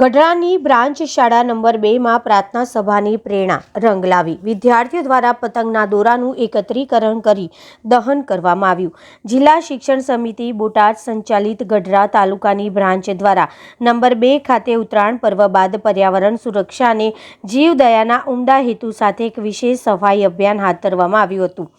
ગઢડાની branch શાળા number બેમાં પ્રાર્થના સભાની પ્રેરણા રંગ લાવી. વિદ્યાર્થીઓ દ્વારા પતંગના દોરાનું એકત્રીકરણ કરી દહન કરવામાં આવ્યું. જિલ્લા શિક્ષણ સમિતિ બોટાદ સંચાલિત ગઢડા તાલુકાની બ્રાન્ચ દ્વારા નંબર બે ખાતે ઉત્તરાયણ પર્વ બાદ પર્યાવરણ સુરક્ષા અને જીવદયાના ઉમદા હેતુ સાથે એક વિશેષ સફાઈ અભિયાન હાથ ધરવામાં આવ્યું હતું.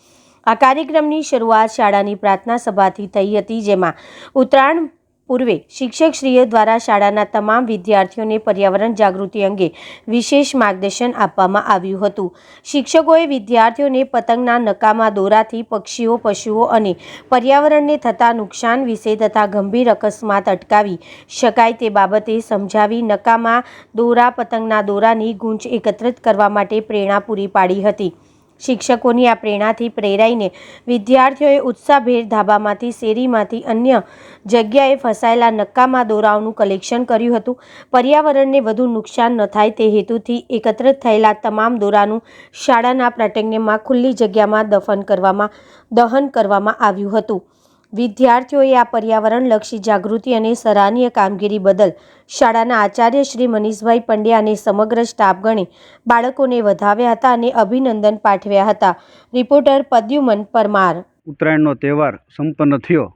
આ કાર્યક્રમની શરૂઆત શાળાની પ્રાર્થના સભાથી થઈ હતી, જેમાં ઉત્તરાયણ પૂર્વે શિક્ષકશ્રીઓ દ્વારા શાળાના તમામ વિદ્યાર્થીઓને પર્યાવરણ જાગૃતિ અંગે વિશેષ માર્ગદર્શન આપવામાં આવ્યું હતું. શિક્ષકોએ વિદ્યાર્થીઓને પતંગના નકામા દોરાથી પક્ષીઓ, પશુઓ અને પર્યાવરણને થતા નુકસાન વિશે તથા ગંભીર અકસ્માત અટકાવી શકાય તે બાબતે સમજાવી નકામા દોરા, પતંગના દોરાની ગૂંચ એકત્રિત કરવા માટે પ્રેરણા પૂરી પાડી હતી. શિક્ષકોની આ પ્રેરણાથી પ્રેરાઈને વિદ્યાર્થીઓએ ઉત્સાહભેર ધાબામાંથી, શેરીમાંથી અન્ય જગ્યાએ ફસાયેલા નક્કામાં દોરાઓનું કલેક્શન કર્યું હતું. પર્યાવરણને વધુ નુકસાન ન થાય તે હેતુથી એકત્રિત થયેલા તમામ દોરાનું શાળાના પ્રાટેગ્યમાં ખુલ્લી જગ્યામાં દફન કરવામાં, દહન કરવામાં આવ્યું હતું. વિદ્યાર્થીઓએ આ પર્યાવરણલક્ષી જાગૃતિ અને સરાહનીય કામગીરી બદલ શાળાના આચાર્ય શ્રી મનીષભાઈ પંડ્યા અને સમગ્ર સ્ટાફગણે બાળકોને વધાવ્યા હતા અને અભિનંદન પાઠવ્યા હતા. રિપોર્ટર પદ્યુમન પરમાર. ઉત્તરાયણનો તહેવાર સંપન્ન થયો.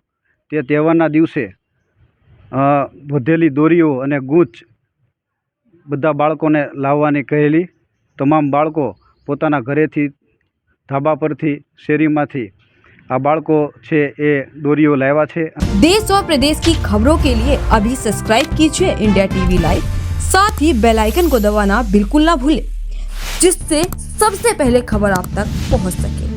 તે તહેવારના દિવસે વધેલી દોરીઓ અને ગૂંચ બધા બાળકોને લાવવાની કહેલી. તમામ બાળકો પોતાના ઘરેથી ધાબા પરથી શેરીમાંથી આ બાળકો છે એ દોરીઓ લાવ્યા છે देश और प्रदेश की खबरों के लिए अभी सब्सक्राइब कीजिए इंडिया टीवी लाइव साथ ही बेल आइकन को दबाना बिल्कुल ना भूलें जिससे सबसे पहले खबर आप तक पहुंच सके